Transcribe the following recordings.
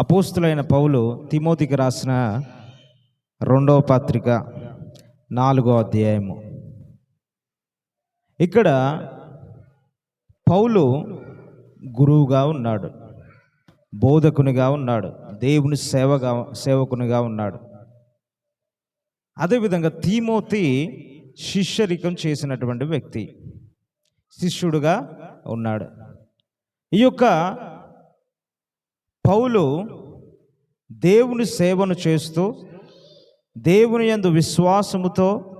అపోస్తులైన పౌలు తిమోతికి రాసిన రెండవ పత్రిక నాలుగో అధ్యాయము. ఇక్కడ పౌలు గురువుగా ఉన్నాడు బోధకునిగా ఉన్నాడు దేవుని సేవగా సేవకునిగా ఉన్నాడు. అదేవిధంగా తీమోతి శిష్యరికం చేసినటువంటి వ్యక్తి శిష్యుడుగా ఉన్నాడు. ఈ యొక్క పౌలు దేవుని సేవను చేస్తూ దేవుని యందు విశ్వాసముతో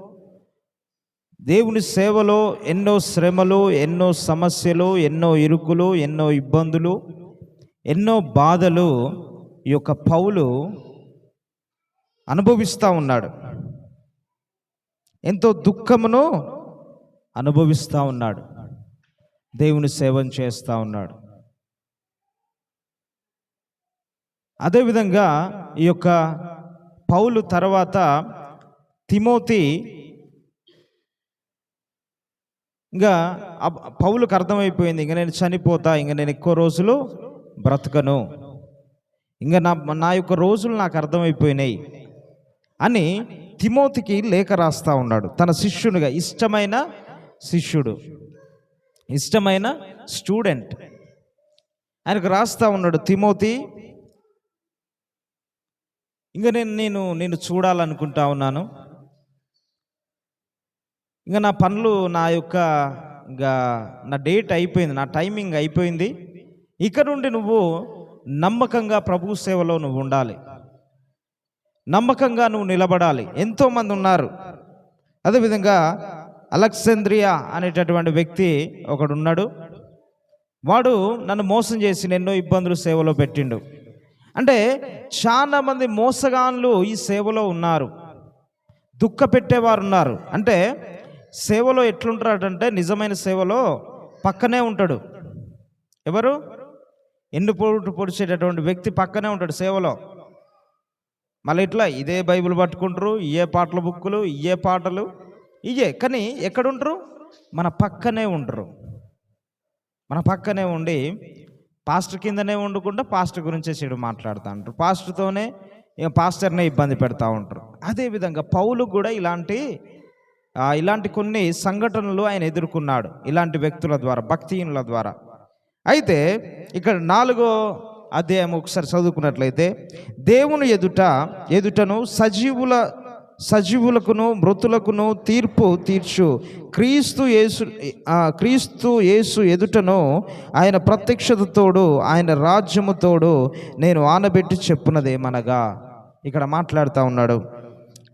దేవుని సేవలో ఎన్నో శ్రమలు ఎన్నో సమస్యలు ఎన్నో ఇరుకులు ఎన్నో ఇబ్బందులు ఎన్నో బాధలు ఈ యొక్క పౌలు అనుభవిస్తూ ఉన్నాడు. ఎంతో దుఃఖమును అనుభవిస్తూ ఉన్నాడు. దేవుని సేవను చేస్తూ ఉన్నాడు. అదేవిధంగా ఈ యొక్క పౌలు తర్వాత తిమోతి ఇంకా అబ్- అర్థమైపోయింది ఇంకా నేను చనిపోతా ఇంకా నేను ఎక్కువ రోజులు బ్రతకను. ఇంకా నా నా యొక్క రోజులు నాకు అర్థమైపోయినాయి. అని తిమోతికి లేఖ రాస్తా ఉన్నాడు. తన శిష్యునిగా ఇష్టమైన శిష్యుడు. ఇష్టమైన స్టూడెంట్. ఆయనకు రాస్తా ఉన్నాడు తిమోతి ఇంకా నేను నేను నేను చూడాలనుకుంటా ఉన్నాను. ఇంకా నా పనులు నా యొక్క ఇంకా నా డేట్ అయిపోయింది నా టైమింగ్ అయిపోయింది. ఇక నుండి నువ్వు నమ్మకంగా ప్రభు సేవలో నువ్వు ఉండాలి. నమ్మకంగా నువ్వు నిలబడాలి. ఎంతోమంది ఉన్నారు. అదేవిధంగా అలెక్సాంద్రియా అనేటటువంటి వ్యక్తి ఒకడున్నాడు. వాడు నన్ను మోసం చేసి ఎన్నో ఇబ్బందులు సేవలో పెట్టిండు. అంటే చాలా మంది మోసగాన్లు ఈ సేవలో ఉన్నారు. దుఃఖ పెట్టేవారు ఉన్నారు అంటే సేవలో ఎట్లుంటాడంటే నిజమైన సేవలో పక్కనే ఉంటాడు. ఎవరు? ఎన్ను పొడు పొడిచేటటువంటి వ్యక్తి పక్కనే ఉంటాడు సేవలో. మళ్ళీ ఇట్లా ఇదే బైబిల్ పట్టుకుంటారు ఇయే పాటల బుక్కులు ఇయే పాటలు ఇయే. కానీ ఎక్కడుంటారు? మన పక్కనే ఉండరు మన పక్కనే ఉండి పాస్టర్ కిందనే ఉండకుండా పాస్టర్ గురించే చెడు మాట్లాడుతూ ఉంటారు. పాస్టర్తోనే ఇక పాస్టర్నే ఇబ్బంది పెడతా ఉంటారు. అదేవిధంగా పౌలు కూడా ఇలాంటి ఇలాంటి కొన్ని సంఘటనలు ఆయన ఎదుర్కొన్నాడు ఇలాంటి వ్యక్తుల ద్వారా భక్తిహీనుల ద్వారా. అయితే ఇక్కడ నాలుగో అధ్యాయం ఒకసారి చదువుకున్నట్లయితే దేవుని ఎదుట ఎదుటను సజీవుల సజీవులకును మృతులకును తీర్పు తీర్చు. క్రీస్తు యేసు క్రీస్తు యేసు ఎదుటను ఆయన ప్రత్యక్షతతోడు ఆయన రాజ్యముతోడు నేను ఆనబెట్టి చెప్పున్నదేమనగా ఇక్కడ మాట్లాడుతూ ఉన్నాడు.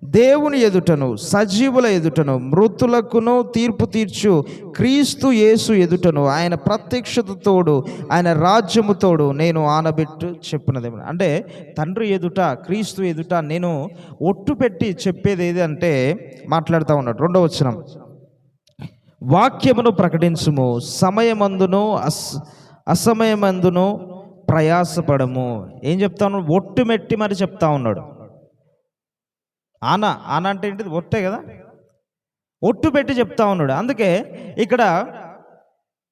దేవుని ఎదుటను సజీవుల ఎదుటను మృతులకును తీర్పు తీర్చు క్రీస్తు యేసు ఎదుటను ఆయన ప్రత్యక్షతతోడు ఆయన రాజ్యముతోడు నేను ఆనబెట్టు చెప్పినది. అంటే తండ్రి ఎదుట క్రీస్తు ఎదుట నేను ఒట్టు పెట్టి చెప్పేది ఏది అంటే మాట్లాడుతూ ఉన్నాడు. రెండో వచనం. వాక్యమును ప్రకటించుము సమయమందును అస్ అసమయమందును ప్రయాసపడము. ఏం చెప్తాను ఒట్టు మెట్టి మరి చెప్తా ఉన్నాడు. ఆన ఆన అంటే ఏంటిది? ఒట్టే కదా? ఒట్టు పెట్టి చెప్తా ఉన్నాడు. అందుకే ఇక్కడ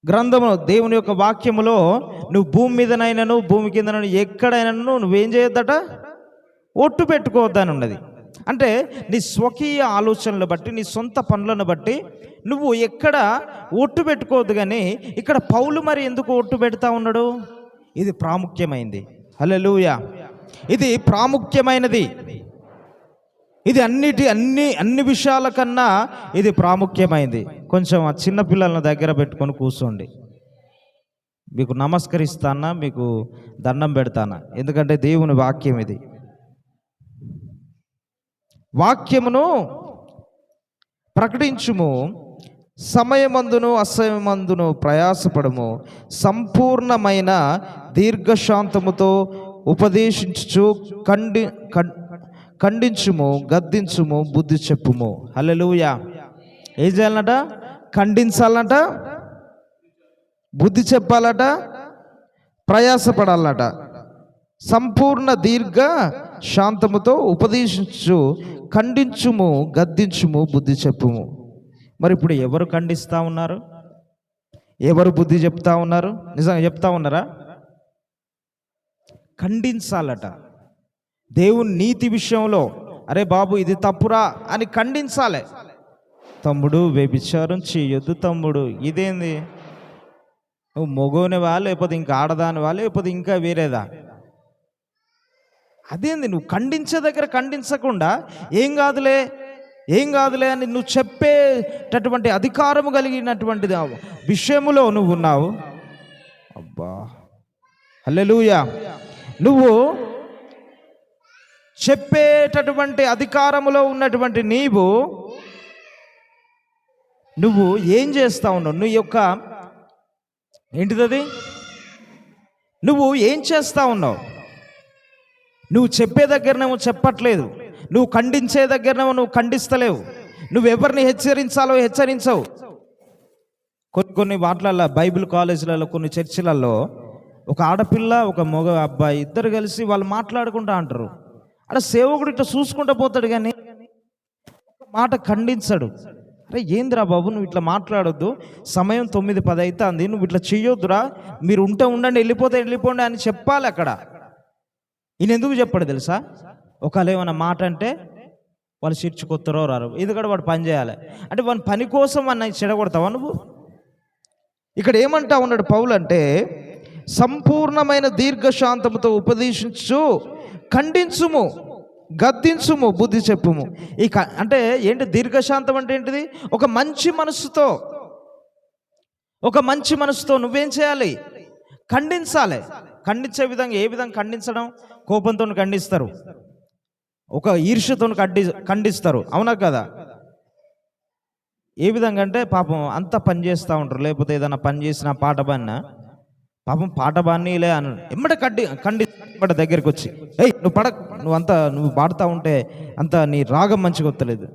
గ్రంథము దేవుని యొక్క వాక్యములో నువ్వు భూమి మీదనైనాను భూమి కిందనైనా ఎక్కడైనాను నువ్వేం చేయొద్దట? ఒట్టు పెట్టుకోవద్దని ఉన్నది. అంటే నీ స్వకీయ ఆలోచనలు బట్టి నీ సొంత పనులను బట్టి నువ్వు ఎక్కడ ఒట్టు పెట్టుకోవద్దు కానీ ఇక్కడ పౌలు మరి ఎందుకు ఒట్టు పెడతా ఉన్నాడు? ఇది ప్రాముఖ్యమైంది. హలో ఇది ప్రాముఖ్యమైనది. ఇది అన్నిటి అన్ని అన్ని విషయాల కన్నా ఇది ప్రాముఖ్యమైంది. కొంచెం ఆ చిన్నపిల్లలను దగ్గర పెట్టుకొని కూర్చోండి. మీకు నమస్కరిస్తానా? మీకు దండం పెడతానా? ఎందుకంటే దేవుని వాక్యం ఇది. వాక్యమును ప్రకటించుము. సమయమందును అసమయమందును ప్రయాసపడము. సంపూర్ణమైన దీర్ఘశాంతముతో ఉపదేశించుచు ఖండి ఖండించుము గద్దించుము బుద్ధి చెప్పుము. హల్లెలూయా. ఏం చేయాలన్నట? ఖండించాలన్నట? బుద్ధి చెప్పాలట? ప్రయాసపడాలట సంపూర్ణ దీర్ఘ శాంతముతో ఉపదేశించు ఖండించుము గద్దించుము బుద్ధి చెప్పుము. మరి ఇప్పుడు ఎవరు ఖండిస్తూ ఉన్నారు? ఎవరు బుద్ధి చెప్తా ఉన్నారు? నిజంగా చెప్తా ఉన్నారా? ఖండించాలట. దేవుని నీతి విషయంలో అరే బాబు ఇది తప్పురా అని ఖండించాలి. తమ్ముడు వ్యభిచారం చేయొద్దు తమ్ముడు. ఇదేంది? నువ్వు మొగోనివా? లేకపోతే ఇంకా ఆడదానివా? లేకపోతే ఇంకా వేరేదా? అదేంది? నువ్వు ఖండించే దగ్గర ఖండించకుండా ఏం కాదులే ఏం కాదులే అని నువ్వు చెప్పేటటువంటి అధికారము కలిగినటువంటి విషయములో నువ్వు ఉన్నావు అబ్బా! హల్లెలూయా! నువ్వు చెప్పేటటువంటి అధికారములో ఉన్నటువంటి నీవు నువ్వు ఏం చేస్తా ఉన్నావు? నీ యొక్క ఏంటిదది? నువ్వు ఏం చేస్తా ఉన్నావు? నువ్వు చెప్పే దగ్గరనేమో చెప్పట్లేదు. నువ్వు ఖండించే దగ్గరనేమో నువ్వు ఖండిస్తలేవు. నువ్వు ఎవరిని హెచ్చరించాలో హెచ్చరించవు. కొన్ని కొన్ని వాటిలలో బైబిల్ కాలేజీలలో కొన్ని చర్చిలలో ఒక ఆడపిల్ల ఒక మగ అబ్బాయి ఇద్దరు కలిసి వాళ్ళు మాట్లాడుకుంటా అంటారు. అక్కడ సేవకుడు ఇట్లా చూసుకుంటూ పోతాడు కానీ మాట ఖండించడు. అరే ఏందిరా బాబు నువ్వు ఇట్లా మాట్లాడొద్దు. సమయం తొమ్మిది పది అవుతుంది నువ్వు ఇట్లా చెయ్యొద్దురా. మీరు ఉంటే ఉండండి వెళ్ళిపోతే వెళ్ళిపోండి అని చెప్పాలి అక్కడ. ఈయన ఎందుకు చెప్పాడు తెలుసా? ఒకవేళ ఏమైనా మాట అంటే వాళ్ళు చిర్చుకొత్తరో రారు. ఎందుకంటే వాడు పని చేయాలి. అంటే వాని పని కోసం అన్న చెడగొడతావా నువ్వు? ఇక్కడ ఏమంటా ఉన్నాడు పౌలు అంటే సంపూర్ణమైన దీర్ఘశాంతముతో ఉపదేశించు. ఖండించుము గద్దించుము బుద్ధి చెప్పుము. ఈ క- అంటే ఏంటి దీర్ఘశాంతం అంటే ఏంటిది? ఒక మంచి మనసుతో ఒక మంచి మనసుతో నువ్వేం చేయాలి? ఖండించాలి. ఖండించే విధంగా ఏ విధంగా ఖండించడం? కోపంతో ఖండిస్తారు. ఒక ఈర్ష్యతో ఖండి ఖండిస్తారు. అవునా కదా? ఏ విధంగా అంటే పాపం అంతా పని చేస్తూ ఉంటారు. లేకపోతే ఏదైనా పని చేసిన పాట పడినా పాపం పాట బాణీలే అని ఎమ్మట కడ్డి ఖండి ఎమ్మట దగ్గరికి వచ్చి ఏయ్ నువ్వు పడ నువ్వు అంత నువ్వు పాడుతూ ఉంటే అంత నీ రాగం మంచిగా వస్తలేదు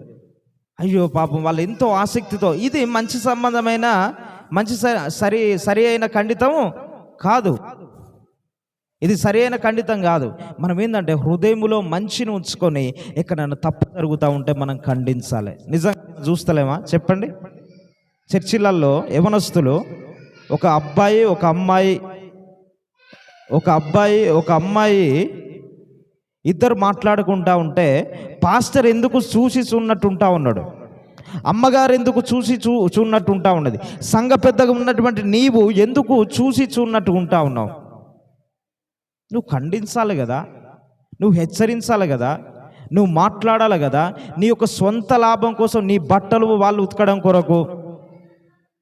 అయ్యో పాపం వాళ్ళు ఎంతో ఆసక్తితో ఇది మంచి సంబంధమైన మంచి స- సరి సరి అయిన ఖండితము కాదు. ఇది సరి అయిన ఖండితం కాదు. మనం ఏంటంటే హృదయములో మంచిని ఉంచుకొని ఎక్కడైనా తప్పు జరుగుతూ ఉంటే మనం ఖండించాలి. నిజంగా చూస్తలేమా? చెప్పండి. చర్చిలలో యవనస్తులు ఒక అబ్బాయి ఒక అమ్మాయి ఒక అబ్బాయి ఒక అమ్మాయి ఇద్దరు మాట్లాడుకుంటా ఉంటే పాస్టర్ ఎందుకు చూసి చూన్నట్టు ఉంటా ఉన్నాడు? అమ్మగారు ఎందుకు చూసి చూ చూన్నట్టు ఉంటా ఉన్నది? సంఘ పెద్దగా ఉన్నటువంటి నీవు ఎందుకు చూసి చూన్నట్టు ఉంటా ఉన్నావు? నువ్వు ఖండించాలి కదా? నువ్వు హెచ్చరించాలి కదా? నువ్వు మాట్లాడాలి కదా? నీ యొక్క సొంత లాభం కోసం నీ బట్టలు వాళ్ళు ఉతకడం కొరకు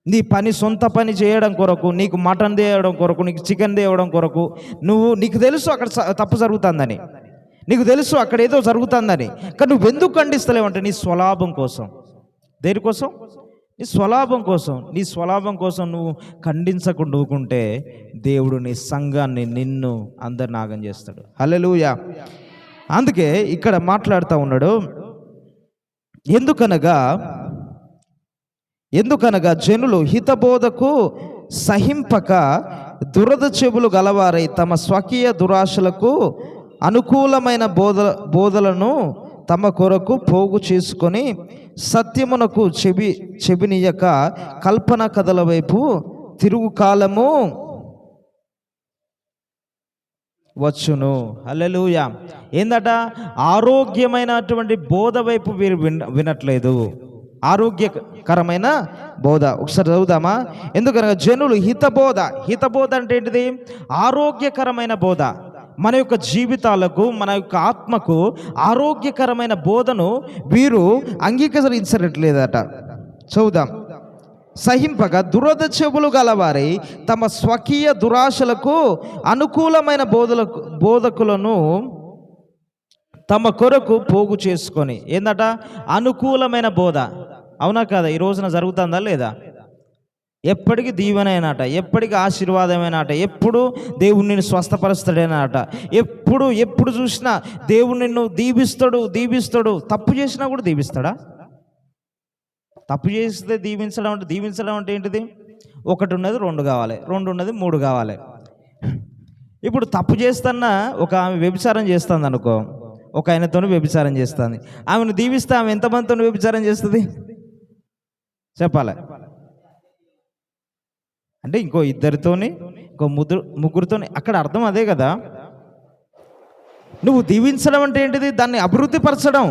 నీ పని సొంత పని చేయడం కొరకు నీకు మటన్ తేయడం కొరకు నీకు చికెన్ తేవడం కొరకు నువ్వు నీకు తెలుసు అక్కడ తప్పు జరుగుతుందని. నీకు తెలుసు అక్కడ ఏదో జరుగుతుందని. కానీ నువ్వు ఎందుకు ఖండిస్తలేవంటే నీ స్వలాభం కోసం. దేనికోసం? నీ స్వలాభం కోసం. నీ స్వలాభం కోసం నువ్వు ఖండించకుండా ఊకుంటే దేవుడు నీ సంఘాన్ని నిన్ను అందరు నాగం చేస్తాడు. హలెలుయా అందుకే ఇక్కడ మాట్లాడుతూ ఉన్నాడు. ఎందుకనగా ఎందుకనగా జనులు హితబోధకు సహింపక దురద చెవులు గలవారై తమ స్వకీయ దురాశలకు అనుకూలమైన బోధ బోధలను తమ కొరకు పోగు చేసుకొని సత్యమునకు చెవి చెవినీయక కల్పన కథల వైపు తిరుగు కాలము. వచ్చును. హల్లెలూయ. ఏందట? ఆరోగ్యమైనటువంటి బోధ వైపు వీరు విన వినట్లేదు. ఆరోగ్యకరమైన బోధ. ఒకసారి చదువుదామా? ఎందుకనగా జనులు హితబోధ. హితబోధ అంటే ఏంటిది? ఆరోగ్యకరమైన బోధ. మన యొక్క జీవితాలకు మన యొక్క ఆత్మకు ఆరోగ్యకరమైన బోధను వీరు అంగీకరించట్లేదట. చదువుదాం. సహింపగా దురద చెవులు గలవారి తమ స్వకీయ దురాశలకు అనుకూలమైన బోధలకు బోధకులను తమ కొరకు పోగు చేసుకొని. ఏందట? అనుకూలమైన బోధ. అవునా కదా? ఈ రోజున జరుగుతుందా లేదా? ఎప్పటికీ దీవెనైనట ఎప్పటికీ ఆశీర్వాదమైనట ఎప్పుడు దేవుడు నిన్ను స్వస్థపరుస్తాడేనట ఎప్పుడు ఎప్పుడు చూసినా దేవుడు నిన్ను దీవిస్తాడు దీవిస్తాడు. తప్పు చేసినా కూడా దీవిస్తాడా? తప్పు చేస్తే దీవించడం అంటే దీవించడం అంటే ఏంటిది? ఒకటి ఉన్నది రెండు కావాలి రెండు ఉన్నది మూడు కావాలి. ఇప్పుడు తప్పు చేస్తున్నా ఒక ఆమె వ్యభిచారం చేస్తుంది అనుకో ఒక ఆయనతో వ్యభిచారం చేస్తుంది. ఆమెను దీవిస్తే ఆమె ఎంతమందితో వ్యభిచారం చేస్తుంది? చెప్పాలి. అంటే ఇంకో ఇద్దరితోని ఇంకో ముగ్గురు ముగ్గురితోని అక్కడ అర్థం అదే కదా? నువ్వు దీవించడం అంటే ఏంటిది? దాన్ని అభివృద్ధి పరచడం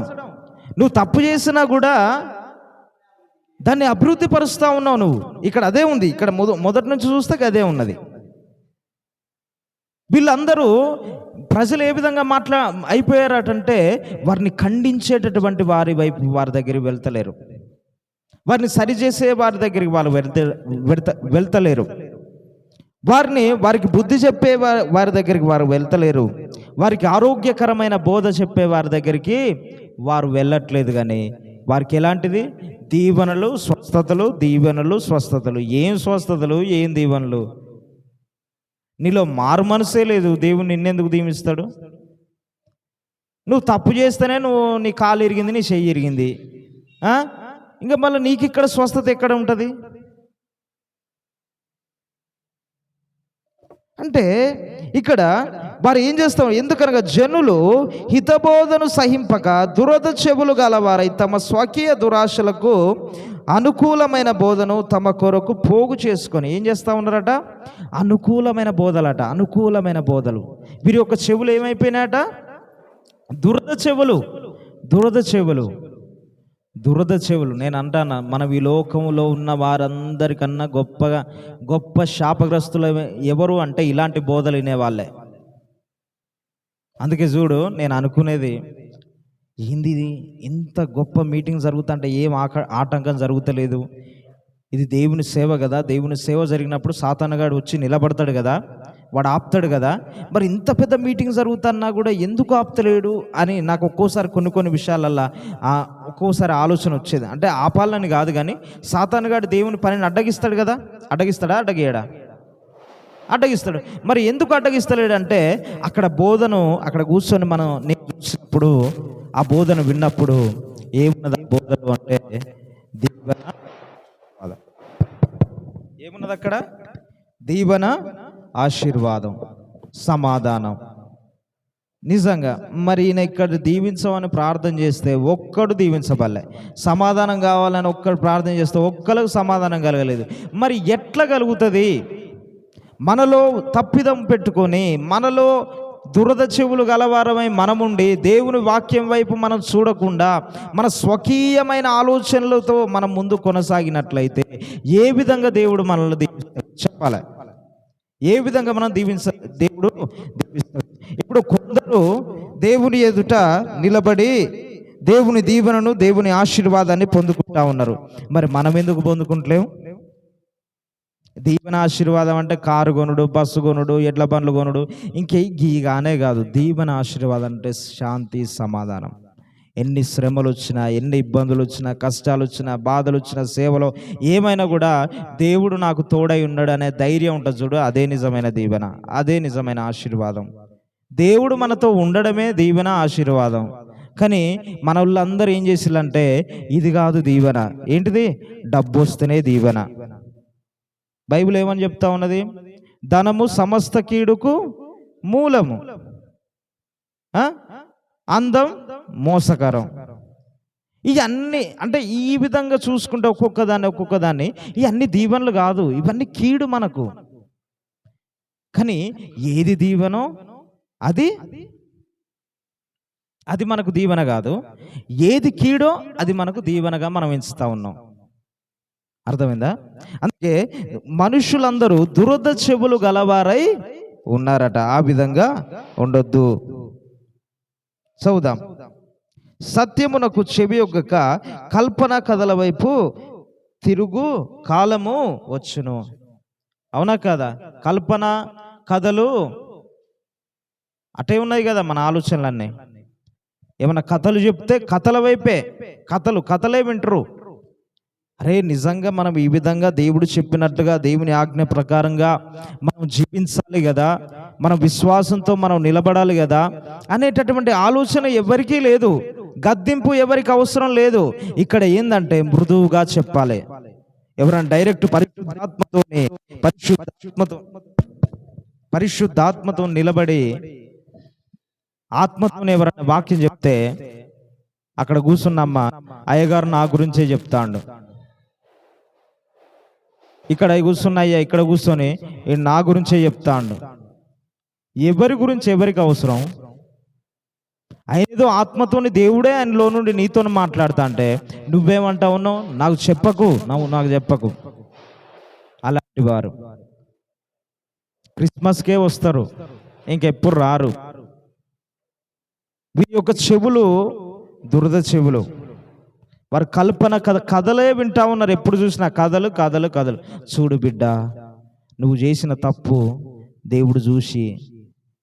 నువ్వు తప్పు చేసినా కూడా దాన్ని అభివృద్ధి పరుస్తూ ఉన్నావు నువ్వు. ఇక్కడ అదే ఉంది. ఇక్కడ మొద మొదటి నుంచి చూస్తే అదే ఉన్నది. వీళ్ళందరూ ప్రజలు ఏ విధంగా మాట్లా అయిపోయారటంటే వారిని ఖండించేటటువంటి వారి వైపు వారి దగ్గరికి వెళ్తలేరు. వారిని సరిచేసే వారి దగ్గరికి వాళ్ళు వెళ్త వెళ్త వెళ్తలేరు. వారిని వారికి బుద్ధి చెప్పే వారి దగ్గరికి వారు వెళ్తలేరు. వారికి ఆరోగ్యకరమైన బోధ చెప్పే వారి దగ్గరికి వారు వెళ్ళట్లేదు కానీ వారికి ఎలాంటిది? దీవెనలు స్వస్థతలు దీవెనలు స్వస్థతలు. ఏం స్వస్థతలు ఏం దీవెనలు? నీలో మారు మనసే లేదు. దేవుడు నిన్నెందుకు దీవిస్తాడు? నువ్వు తప్పు చేస్తేనే నువ్వు నీ కాలు ఇరిగింది నీ చెయ్యి ఇరిగింది. ఇంకా మళ్ళీ నీకు ఇక్కడ స్వస్థత ఎక్కడ ఉంటుంది? అంటే ఇక్కడ వారు ఏం చేస్తాం? ఎందుకనగా జనులు హితబోధను సహింపక దురద చెవులు గలవారై తమ స్వకీయ దురాశలకు అనుకూలమైన బోధను తమ కొరకు పోగు చేసుకొని ఏం చేస్తూ ఉన్నారట? అనుకూలమైన బోధలట అనుకూలమైన బోధలు. వీరి యొక్క చెవులు ఏమైపోయినాయట? దురద చెవులు దురద చెవులు. దురద చెవులు. నేను అంటాను మనం ఈ లోకంలో ఉన్న వారందరికన్నా గొప్పగా గొప్ప శాపగ్రస్తులు ఎవరు అంటే ఇలాంటి బోధలు వినేవాళ్ళే. అందుకే చూడు నేను అనుకునేది ఏంది ఇంత గొప్ప మీటింగ్ జరుగుతుంటే ఏం ఆక ఆటంకం జరుగుతలేదు. ఇది దేవుని సేవ కదా. దేవుని సేవ జరిగినప్పుడు సాతానగాడు వచ్చి నిలబడతాడు కదా. వాడు ఆపుతాడు కదా. మరి ఇంత పెద్ద మీటింగ్ జరుగుతున్నా కూడా ఎందుకు ఆపుతలేడు అని నాకు ఒక్కోసారి కొన్ని కొన్ని విషయాలల్లో ఒక్కోసారి ఆలోచన వచ్చేది. అంటే ఆపాలని కాదు కానీ సాతానగాడు దేవుని పనిని అడ్డగిస్తాడు కదా. అడ్డగిస్తాడా? అడ్డగేయడా అడ్డగిస్తాడు. మరి ఎందుకు అడ్డగిస్తలేడు అంటే అక్కడ బోధను అక్కడ కూర్చొని మనం నేర్చుకున్నప్పుడు ఆ బోధన విన్నప్పుడు ఏమున్నది ఆ బోధలు అంటే దీవెన ఏమున్నది అక్కడ? దీవెన ఆశీర్వాదం సమాధానం. నిజంగా మరి ఈయన ఇక్కడ దీవించమని ప్రార్థన చేస్తే ఒక్కడు దీవించబల్లే సమాధానం కావాలని ఒక్కడు ప్రార్థన చేస్తే ఒక్కరికి సమాధానం కలగలేదు. మరి ఎట్లా కలుగుతుంది? మనలో తప్పిదం పెట్టుకొని మనలో దురద చెవులు గలవారమై మనముండి దేవుని వాక్యం వైపు మనం చూడకుండా మన స్వకీయమైన ఆలోచనలతో మనం ముందు కొనసాగినట్లయితే ఏ విధంగా దేవుడు మనల్ని చెప్పాలి. ఏ విధంగా మనం దీవించ దేవుడు దీవిస్తాడు? ఇప్పుడు కొందరు దేవుని ఎదుట నిలబడి దేవుని దీవెనను దేవుని ఆశీర్వాదాన్ని పొందుకుంటా ఉన్నారు. మరి మనం ఎందుకు పొందుకుంటలేము దీవెన ఆశీర్వాదం అంటే కారు కొనుడు బస్సు కొనుడు ఎడ్ల బండ్లు కొనుడు ఇంకే గీగానే కాదు. దీవెన ఆశీర్వాదం అంటే శాంతి సమాధానం. ఎన్ని శ్రమలు వచ్చినా ఎన్ని ఇబ్బందులు వచ్చినా కష్టాలు వచ్చినా బాధలు వచ్చినా సేవలో ఏమైనా కూడా దేవుడు నాకు తోడై ఉన్నాడు అనే ధైర్యం ఉంటుంది చూడు అదే నిజమైన దీవెన అదే నిజమైన ఆశీర్వాదం. దేవుడు మనతో ఉండడమే దీవెన ఆశీర్వాదం. కానీ మన వాళ్ళందరూ ఏం చేసిల్లంటే ఇది కాదు దీవెన. ఏంటిది? డబ్బు వస్తేనే దీవెన. బైబిల్ ఏమని చెప్తా ఉన్నది? ధనము సమస్త కీడుకు మూలము. అందం మోసకరం. ఇవన్నీ అంటే ఈ విధంగా చూసుకుంటే ఒక్కొక్క దాన్ని ఒక్కొక్క దాన్ని ఇవన్నీ దీవెనలు కాదు. ఇవన్నీ కీడు మనకు. కానీ ఏది దీవెనో అది అది మనకు దీవెన కాదు. ఏది కీడో అది మనకు దీవెనగా మనం ఎంచుతా ఉన్నాం. అర్థమైందా? అందుకే మనుషులందరూ దురద చెవులు గలవారై ఉన్నారట. ఆ విధంగా ఉండొద్దు. చదువుదాం. సత్యమునకు చెవి కల్పన కథల వైపు తిరుగు కాలము వచ్చును. అవునా కదా? కల్పన కథలు అటే ఉన్నాయి కదా మన ఆలోచనలన్నీ. ఏమైనా కథలు చెప్తే కథల వైపే. కథలు కథలే వింటరు. అరే నిజంగా మనం ఈ విధంగా దేవుడు చెప్పినట్టుగా దేవుని ఆజ్ఞ ప్రకారంగా మనం జీవించాలి కదా. మన విశ్వాసంతో మనం నిలబడాలి కదా అనేటటువంటి ఆలోచన ఎవరికీ లేదు. గద్దింపు ఎవరికి అవసరం లేదు. ఇక్కడ ఏందంటే మృదువుగా చెప్పాలి. ఎవరైనా డైరెక్ట్ పరిశుద్ధాత్మతోనే పరిశుద్ధాత్మతో పరిశుద్ధాత్మతో నిలబడి ఆత్మతో ఎవరైనా వాక్యం చెప్తే అక్కడ కూర్చున్నమ్మ అయ్యగారు నా గురించే చెప్తాండు. ఇక్కడ కూర్చున్నయ్యా ఇక్కడ కూర్చొని నా గురించే చెప్తాండు. ఎవరి గురించి ఎవరికి అవసరం? ఆయన ఏదో ఆత్మతోని దేవుడే ఆయనలో నుండి నీతో మాట్లాడుతా అంటే నువ్వేమంటా ఉన్నావు నాకు చెప్పకు. నువ్వు నాకు చెప్పకు. అలాంటి వారు. క్రిస్మస్కే వస్తారు. ఇంకెప్పుడు రారు. వీరి యొక్క చెవులు దురద చెవులు. వారు కల్పన కథ కథలే వింటా ఉన్నారు. ఎప్పుడు చూసినా కథలు కథలు కథలు. చూడు బిడ్డ నువ్వు చేసిన తప్పు దేవుడు చూసి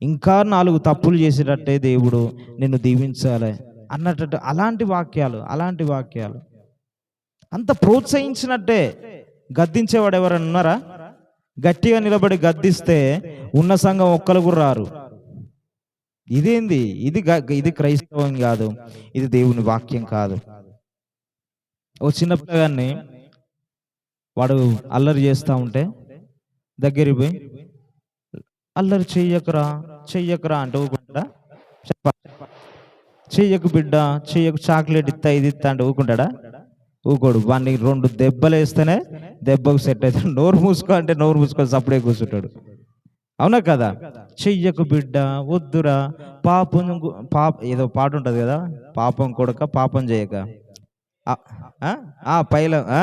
ఇంకా నాలుగు తప్పులు చేసేటట్టే దేవుడు నిన్ను దీవించాలి అన్నట్టు అలాంటి వాక్యాలు అలాంటి వాక్యాలు. అంత ప్రోత్సహించినట్టే గద్దించేవాడు ఎవరైనా ఉన్నారా? గట్టిగా నిలబడి గద్దిస్తే ఉన్న సంఘం ఒక్కరు కూడా రారు. ఇదేంది? ఇది గ- ఇది క్రైస్తవం కాదు. ఇది దేవుని వాక్యం కాదు. ఓ చిన్న పిల్లగాన్ని వాడు అల్లరి చేస్తూ ఉంటే దగ్గరికి పోయి అల్లరి చెయ్యకురా చెయ్యకురా అంటే ఊరుకుంటాడా చెప్ప. చెయ్యకు బిడ్డ చెయ్యకు చాక్లెట్ ఇస్తా ఇది ఇస్తా అంటే ఊకుంటాడా? ఊకోడు. వాడిని రెండు దెబ్బలు వేస్తేనే దెబ్బకు సెట్ అవుతాడు. నోరు మూసుకో అంటే నోరు మూసుకొని సప్పుడే కూర్చుంటాడు. అవునా కదా? చెయ్యకు బిడ్డ వద్దురా. పాపం పాప ఏదో పాట ఉంటుంది కదా? పాపం కొడక పాపం చేయక. ఆ, పైల ఆ?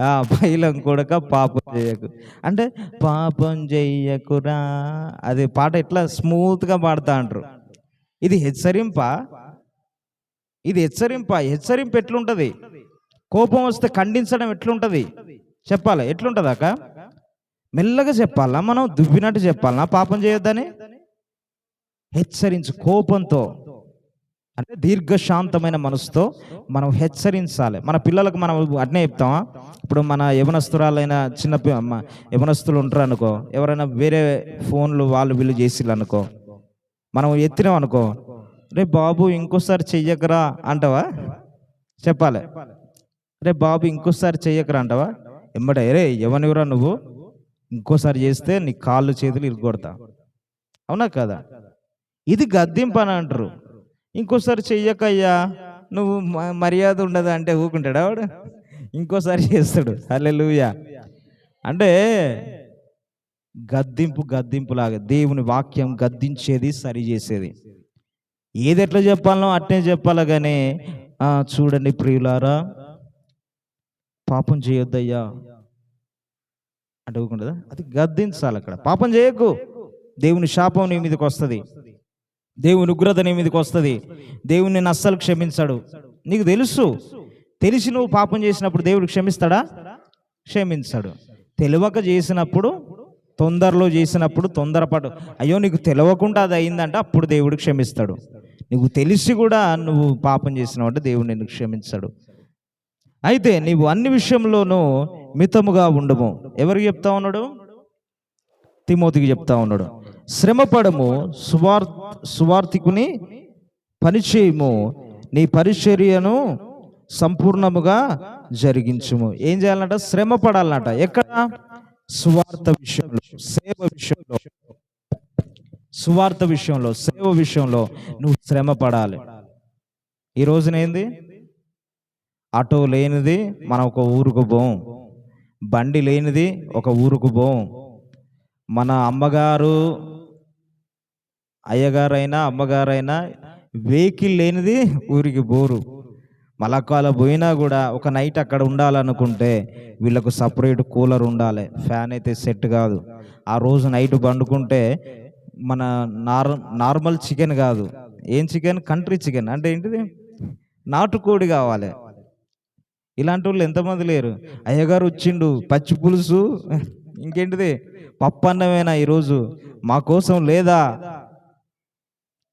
పైలం కొడక పాపం చేయకు. అంటే పాపం చెయ్యకురా అది పాట ఎట్లా స్మూత్గా పాడుతా అంటారు? ఇది హెచ్చరింప? ఇది హెచ్చరింప? హెచ్చరింపు ఎట్లుంటుంది? కోపం వస్తే ఖండించడం ఎట్లుంటుంది? చెప్పాలి? ఎట్లుంటుంది అక్క? మెల్లగా చెప్పాలా? మనం దువ్వినట్టు చెప్పాలనా పాపం చేయొద్దని? హెచ్చరించు కోపంతో. అంటే దీర్ఘశాంతమైన మనసుతో మనం హెచ్చరించాలి. మన పిల్లలకు మనం అట్నే చెప్తామా? ఇప్పుడు మన యవనస్తురాలైన చిన్న యవనస్తులు ఉంటారు అనుకో ఎవరైనా వేరే ఫోన్లు వాళ్ళు వీళ్ళు చేసిర్రు అనుకో మనం ఎత్తినాం అనుకో రే బాబు ఇంకోసారి చెయ్యకరా అంటావా? చెప్పాలి. రే బాబు ఇంకోసారి చెయ్యకరా అంటావా? ఎమ్మడే రే ఎవనివరా నువ్వు? ఇంకోసారి చేస్తే నీ కాళ్ళు చేతులు ఇరుగొడతా అవునా కదా? ఇది గద్దింపు అని అంటారు. ఇంకోసారి చెయ్యకయ్యా నువ్వు మర్యాద ఉండదు అంటే ఊకుంటాడా వాడు? ఇంకోసారి చేస్తాడు. హల్లెలూయా. అంటే గద్దింపు గద్దింపులాగా దేవుని వాక్యం గద్దించేది సరి చేసేది. ఏది ఎట్లా చెప్పాలనో అట్నే చెప్పాలి కానీ చూడండి ప్రియులారా పాపం చేయొద్దయ్యా. అంటే ఊకుంటుందా? అది గద్దించాలి అక్కడ పాపం చేయకు. దేవుని శాపం నీ మీదకి వస్తుంది. దేవుని ఉగ్రత నీ మీదకి వస్తుంది. దేవుని నేను అస్సలు క్షమించాడు. నీకు తెలుసు. తెలిసి నువ్వు పాపం చేసినప్పుడు దేవుడు క్షమిస్తాడా? క్షమించాడు. తెలియక చేసినప్పుడు తొందరలో చేసినప్పుడు తొందరపాటు అయ్యో నీకు తెలియకుండా అది అయిందంటే అప్పుడు దేవుడు క్షమిస్తాడు. నీకు తెలిసి కూడా నువ్వు పాపం చేసినావు అంటే దేవుడు నిన్ను క్షమించాడు. అయితే నీవు అన్ని విషయంలోనూ మితముగా ఉండము. ఎవరికి చెప్తా ఉన్నాడు? తిమోతికి చెప్తా ఉన్నాడు. శ్రమపడము సువార్ సువార్థికుని పనిచేయము నీ పరిచర్యను సంపూర్ణముగా జరిగించుము. ఏం చేయాలంట? శ్రమ పడాలన్నట ఎక్కడ? సువార్త విషయంలో సేవ విషయంలో. సువార్త విషయంలో సేవ విషయంలో నువ్వు శ్రమ పడాలి ఈ రోజున ఏంది? ఆటో లేనిది మనం ఒక ఊరుకు పోం. బండి లేనిది ఒక ఊరుకు పోం. మన అమ్మగారు అయ్యగారైనా అమ్మగారైనా వెహికల్ లేనిది ఊరికి బోరు. మలకాల పోయినా కూడా ఒక నైట్ అక్కడ ఉండాలనుకుంటే వీళ్ళకు సపరేట్ కూలర్ ఉండాలి. ఫ్యాన్ అయితే సెట్ కాదు. ఆ రోజు నైట్ పండుకుంటే మన నార్ నార్మల్ చికెన్ కాదు. ఏం చికెన్? Country chicken. అంటే ఏంటిది? నాటుకోడి కావాలి. ఇలాంటి వాళ్ళు ఎంతమంది లేరు? అయ్యగారు వచ్చిండు పచ్చి పులుసు. ఇంకేంటిది? పప్పు అన్నమేనా ఈరోజు? మా కోసం లేదా?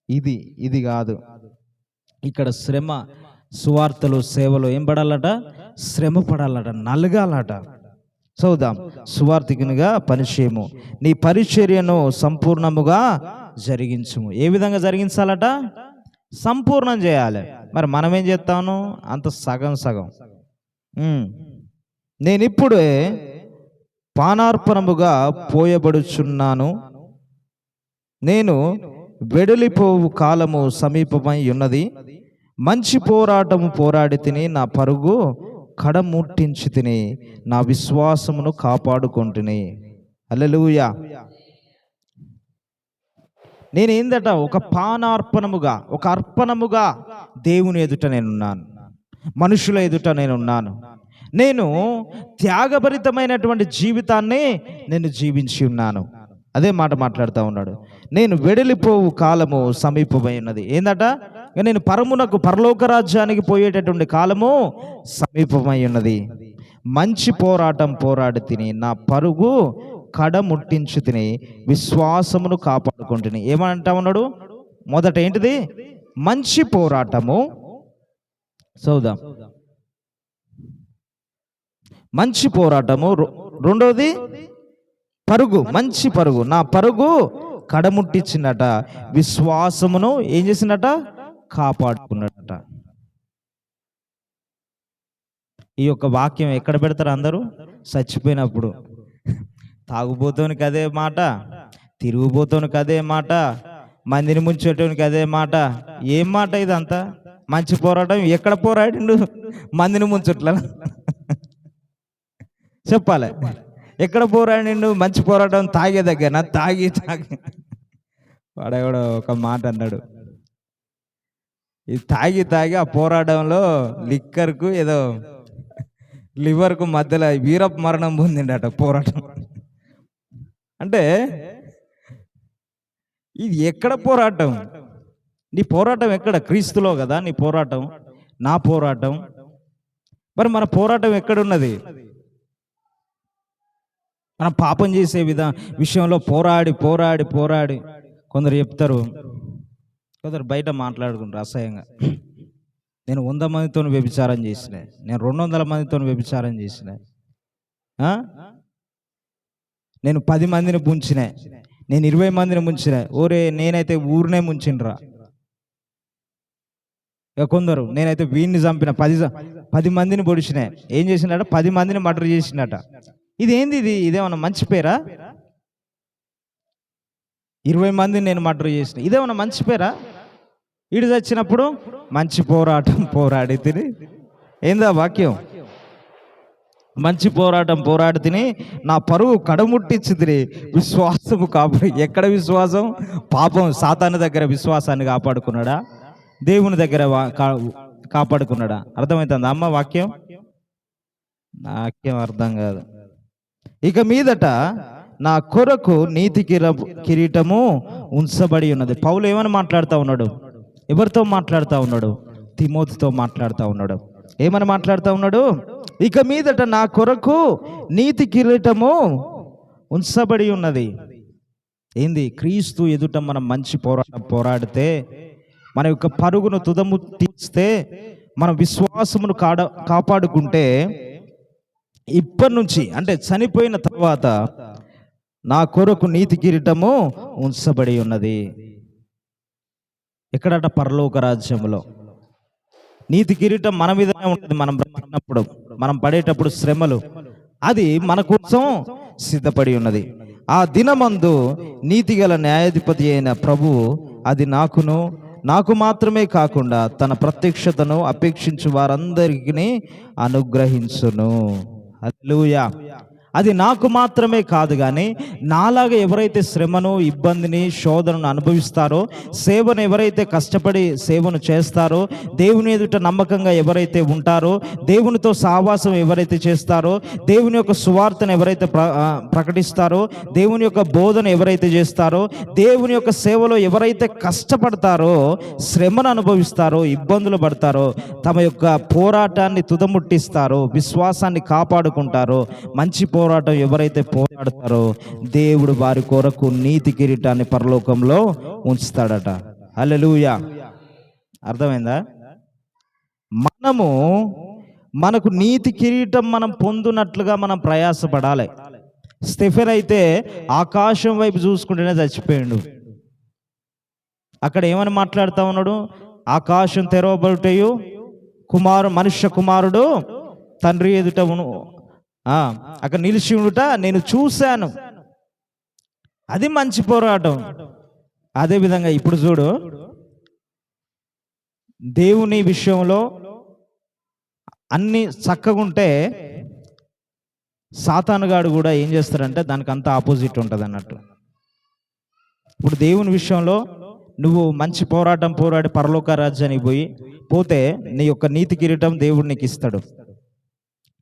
ఇది ఇది కాదు. ఇక్కడ శ్రమ సువార్తలు సేవలు ఏం పడాలట? శ్రమ పడాలట నలగాలట. చదువుదాం సువార్థికునిగా పరిచయము. నీ పరిచర్యను సంపూర్ణముగా జరిగించుము. ఏ విధంగా జరిగించాలట? సంపూర్ణం చేయాలి. మరి మనం ఏం చేస్తాను అంత సగం సగం. నేను నేనిప్పుడే పానార్పణముగా పోయబడుచున్నాను. నేను వెడలిపోవు కాలము సమీపమై ఉన్నది. మంచి పోరాటము పోరాడి తిని నా పరుగు కడముట్టించి తిని నా విశ్వాసమును కాపాడుకుంటుని. హల్లెలూయా. నేనేందట ఒక పానార్పణముగా ఒక అర్పణముగా దేవుని ఎదుట నేనున్నాను. మనుషుల ఎదుట నేనున్నాను. నేను త్యాగభరితమైనటువంటి జీవితాన్ని నేను జీవించి ఉన్నాను. అదే మాట మాట్లాడుతూ ఉన్నాడు. నేను వెడలిపోవు కాలము సమీపమై ఉన్నది. ఏందట? నేను పరమునకు పరలోక రాజ్యానికి పోయేటటువంటి కాలము సమీపమై ఉన్నది. మంచి పోరాటం పోరాడి తిని నా పరుగు కడముట్టించు తిని విశ్వాసమును కాపాడుకుంటుని. ఏమంటా ఉన్నాడు? మొదట ఏంటిది? మంచి పోరాటము. సౌదా. మంచి పోరాటము. రొ- రెండవది పరుగు మంచి పరుగు. నా పరుగు కడముట్టించిందట. విశ్వాసమును ఏం చేసిందట? కాపాడుకున్నాడట ఈ యొక్క వాక్యం ఎక్కడ పెడతారు అందరూ? చచ్చిపోయినప్పుడు. తాగుబోతోనికి అదే మాట. తిరుగుబోతోనికి అదే మాట. మందిని ముంచేటోనికి అదే మాట. ఏం మాట ఇదంతా? మంచి పోరాటం. ఎక్కడ పోరాడిండు? మందిని ముంచట్ల చెప్పాలి. ఎక్కడ పోరాడిండు మంచి పోరాటం తాగే దగ్గర. తాగి తాగి. వాడెవడో ఒక మాట అన్నాడు. ఇది తాగి తాగి ఆ పోరాటంలో లిక్కర్కు ఏదో లివర్కు మధ్యలో వీరప్ మరణం పొందిండట పోరాటం. అంటే ఇది ఎక్కడ పోరాటం? నీ పోరాటం ఎక్కడ? క్రీస్తులో కదా నీ పోరాటం నా పోరాటం. మరి మన పోరాటం ఎక్కడున్నది? మనం పాపం చేసే విధా విషయంలో పోరాడి పోరాడి పోరాడి కొందరు చెప్తారు. కొందరు బయట మాట్లాడుకుంటారు అసహ్యంగా. నేను వంద మందితో వ్యభిచారం చేసిన. నేను రెండు వందల మందితో వ్యభిచారం చేసిన. నేను పది మందిని ముంచిన. నేను ఇరవై మందిని ముంచిన. ఓరే నేనైతే ఊరినే ముంచినరా. ఇక కొందరు నేనైతే వీడిని చంపిన. పది పది మందిని పొడిచిన. ఏం చేసినట పది మందిని మర్డర్ చేసినట. ఇది ఏంది ఇది? ఇదేమన్నా మంచి పేరా? ఇరవై మంది నేను మర్డర్ చేసిన. ఇదేమన్నా మంచి పేరా? ఇడు చచ్చినప్పుడు మంచి పోరాటం పోరాడి తిని ఏందా వాక్యం? మంచి పోరాటం పోరాడి తిని నా పరువు కడముట్టించి తిని విశ్వాసము కాపాడు ఎక్కడ విశ్వాసం? పాపం సాతాను దగ్గర విశ్వాసాన్ని కాపాడుకున్నాడా? దేవుని దగ్గర వా- కా- కాపాడుకున్నాడా? అర్థమవుతుందా అమ్మ వాక్యం? నాకేం అర్థం కాదు. ఇక మీదట నా కొరకు నీతి కిర- కిరీటము ఉంచబడి ఉన్నది. పౌలు ఏమని మాట్లాడుతూ ఉన్నాడు? ఎవరితో మాట్లాడుతూ ఉన్నాడు? తిమోతితో మాట్లాడుతూ ఉన్నాడు. ఏమని మాట్లాడుతూ ఉన్నాడు? ఇక మీదట నా కొరకు నీతి కిరీటము ఉంచబడి ఉన్నది. ఏంది? క్రీస్తు ఎదుట మనం మంచి పోరాటం పోరాడితే మన యొక్క పరుగును తుదము తీస్తే మన విశ్వాసమును కాడ కాపాడుకుంటే ఇప్పటి నుంచి అంటే చనిపోయిన తర్వాత నా కొరకు నీతి కిరీటము ఉంచబడి ఉన్నది. ఎక్కడట? పరలోక రాజ్యములో. నీతి కిరీటం మన మీదనే ఉంటుంది మనం బ్రతికినప్పుడు మనం పడేటప్పుడు శ్రమలు అది మన కోసం సిద్ధపడి ఉన్నది. ఆ దినమందు నీతిగల న్యాయాధిపతి అయిన ప్రభు అది నాకును నాకు మాత్రమే కాకుండా తన ప్రత్యక్షతను అపేక్షించు వారందరికీ అనుగ్రహించును. హల్లెలూయా అది నాకు మాత్రమే కాదు కానీ నాలాగా ఎవరైతే శ్రమను ఇబ్బందిని శోధనను అనుభవిస్తారో సేవను ఎవరైతే కష్టపడి సేవను చేస్తారో దేవుని ఎదుట నమ్మకంగా ఎవరైతే ఉంటారో దేవునితో సహవాసం ఎవరైతే చేస్తారో దేవుని యొక్క సువార్తను ఎవరైతే ప్ర ప్రకటిస్తారో దేవుని యొక్క బోధన ఎవరైతే చేస్తారో దేవుని యొక్క సేవలో ఎవరైతే కష్టపడతారో శ్రమను అనుభవిస్తారో ఇబ్బందులు పడతారో తమ యొక్క పోరాటాన్ని తుదముట్టిస్తారో విశ్వాసాన్ని కాపాడుకుంటారో మంచి పోరాటం ఎవరైతే పోరాడతారో దేవుడు వారి కొరకు నీతి కిరీటాన్ని పరలోకంలో ఉంచుతాడట. అల్లెలుయా అర్థమైందా? మనము మనకు నీతి కిరీటం మనం పొందునట్లుగా మనం ప్రయాసపడాలి. స్టెఫెన్ అయితే ఆకాశం వైపు చూసుకుంటేనే చచ్చిపోయిండు. అక్కడ ఏమని మాట్లాడుతా ఉన్నాడు? ఆకాశం తెరవబడుటయు కుమారు మనుష్య కుమారుడు తండ్రి ఎదుట అక్కడ నిలిచి ఉండుట నేను చూశాను. అది మంచి పోరాటం. అదే విధంగా ఇప్పుడు చూడు. దేవుని విషయంలో అన్ని చక్కగా ఉంటే సాతానుగాడు కూడా ఏం చేస్తారంటే దానికి అంత ఆపోజిట్ ఉంటుంది అన్నట్టు. ఇప్పుడు దేవుని విషయంలో నువ్వు మంచి పోరాటం పోరాడి పరలోక రాజ్యానికి పోయి పోతే నీ యొక్క నీతి కిరీటం దేవుడు నీకు ఇస్తాడు.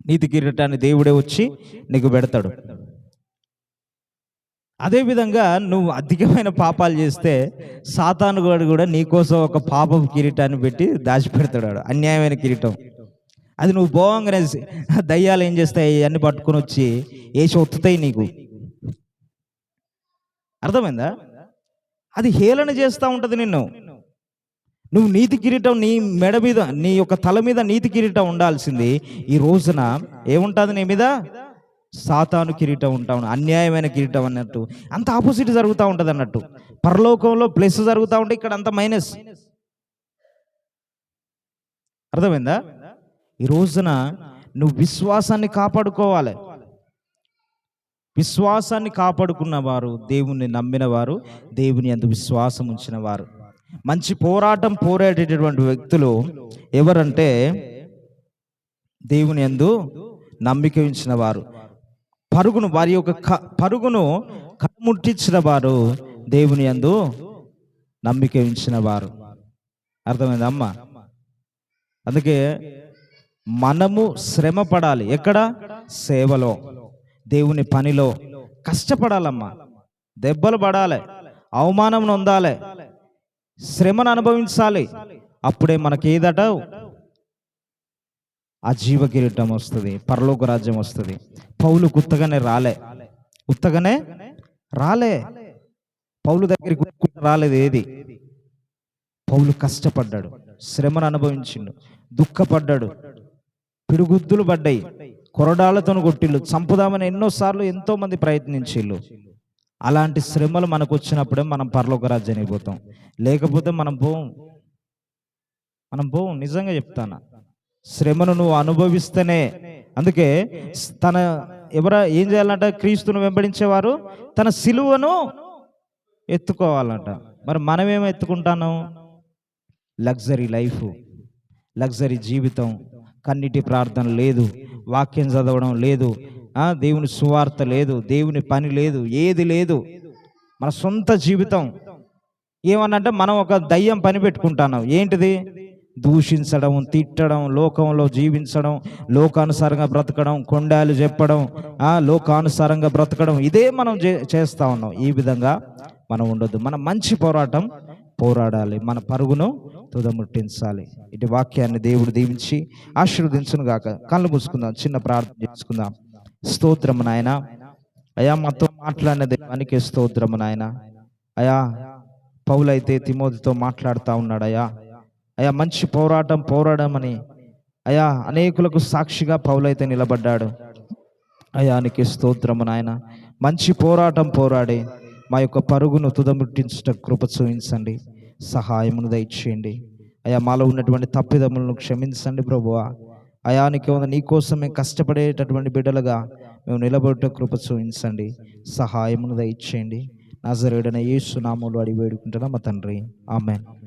నీతి కిరీటాన్ని దేవుడే వచ్చి నీకు పెడతాడు. అదేవిధంగా నువ్వు అధికమైన పాపాలు చేస్తే సాతానుగాడు కూడా నీకోసం ఒక పాపం కిరీటాన్ని పెట్టి దాచిపెడతాడు. అన్యాయమైన కిరీటం. అది నువ్వు పోవంగానే దయ్యాలు ఏం చేస్తాయి? అన్ని పట్టుకొని వచ్చి వేసి ఒత్తుతాయి నీకు. అర్థమైందా? అది హేళన చేస్తూ ఉంటుంది నిన్ను. నువ్వు నీతి కిరీటం నీ మెడ మీద నీ యొక్క తల మీద నీతి కిరీటం ఉండాల్సింది. ఈ రోజున ఏముంటుంది నీ మీద? సాతాను కిరీటం ఉంటా అన్యాయమైన కిరీటం అన్నట్టు. అంత ఆపోజిట్ జరుగుతూ ఉంటుంది అన్నట్టు. పరలోకంలో ప్లస్ జరుగుతూ ఉంటే ఇక్కడ అంత మైనస్ అర్థమైందా? ఈ రోజున నువ్వు విశ్వాసాన్ని కాపాడుకోవాలి. విశ్వాసాన్ని కాపాడుకున్న వారు దేవుణ్ణి నమ్మిన వారు దేవుని అందు విశ్వాసం ఉంచిన వారు మంచి పోరాటం పోరాడేటటువంటి వ్యక్తులు ఎవరంటే దేవుని యందు నమ్మిక ఉంచిన వారు. పరుగును వారి యొక్క క- పరుగును కముట్టించిన వారు దేవుని యందు నమ్మిక ఉంచిన వారు. అర్థమైందా అమ్మ? అందుకే మనము శ్రమ పడాలి. ఎక్కడ? సేవలో. దేవుని పనిలో. కష్టపడాలమ్మా. దెబ్బలు పడాలి. అవమానం నొందాలి. శ్రమను అనుభవించాలి. అప్పుడే మనకి ఏదట ఆ జీవ కిరీటం వస్తుంది పరలోక రాజ్యం వస్తుంది. పౌలు ఉత్తగానే రాలే. ఉత్తగానే రాలే. పౌలు దగ్గరికి రాలేదు ఏది? పౌలు కష్టపడ్డాడు శ్రమను అనుభవించిండు దుఃఖపడ్డాడు పిడుగుద్దులు పడ్డాయి కొరడాలతో కొట్టిళ్ళు చంపుదామని ఎన్నోసార్లు ఎంతో మంది ప్రయత్నించిళ్ళు అలాంటి శ్రమలు మనకు వచ్చినప్పుడే మనం పరలోక రాజ్యానికి పోతాం. లేకపోతే మనం పోం. మనం పోం నిజంగా చెప్తాను. శ్రమను నువ్వు అనుభవిస్తేనే. అందుకే తన ఎవర ఏం చేయాలంట? క్రీస్తును వెంబడించేవారు తన సిలువను ఎత్తుకోవాలంట. మరి మనం ఏం ఎత్తుకుంటాను? లగ్జరీ లైఫ్ లగ్జరీ జీవితం. కన్నిటి ప్రార్థన లేదు వాక్యం చదవడం లేదు దేవుని సువార్త లేదు దేవుని పని లేదు ఏది లేదు. మన సొంత జీవితం. ఏమన్నంటే మనం ఒక దయ్యం పని పెట్టుకుంటాను ఏంటిది? దూషించడం తిట్టడం లోకంలో జీవించడం లోకానుసారంగా బ్రతకడం కొండాలు చెప్పడం ఆ లోకానుసారంగా బ్రతకడం ఇదే మనం చే- చేస్తా ఉన్నాం. ఈ విధంగా మనం ఉండొద్దు. మన మంచి పోరాటం పోరాడాలి. మన పరుగును తుదముట్టించాలి. ఇటు వాక్యాన్ని దేవుడు దీవించి ఆశీర్వదించును గాక కళ్ళు మూసుకుందాం చిన్న ప్రార్థన చేసుకుందాం. స్తోత్రము నాయన. అయా మాతో మాట్లాడిన దేవానికి స్తోత్రము నాయన. అయా పౌలైతే తిమోతితో మాట్లాడుతూ ఉన్నాడు అయా అయా మంచి పోరాటం పోరాడమని. అయా అనేకులకు సాక్షిగా పౌలైతే నిలబడ్డాడు. అయానికి స్తోత్రము నాయన. మంచి పోరాటం పోరాడి మా యొక్క పరుగును తుదముట్టించుట కృప చూపించండి. సహాయమును దయచేయండి. అయా మాలో ఉన్నటువంటి తప్పిదములను క్షమించండి ప్రభువా. అయానికి ఉన్న నీ కోసం మేము కష్టపడేటటువంటి బిడ్డలుగా మేము నిలబడుట కృప చూపించండి. సహాయమును దయచేయండి. నజరేడన యేసు నామములో అడిగి వేడుకుంటున్నాం మా తండ్రి. ఆమెన్.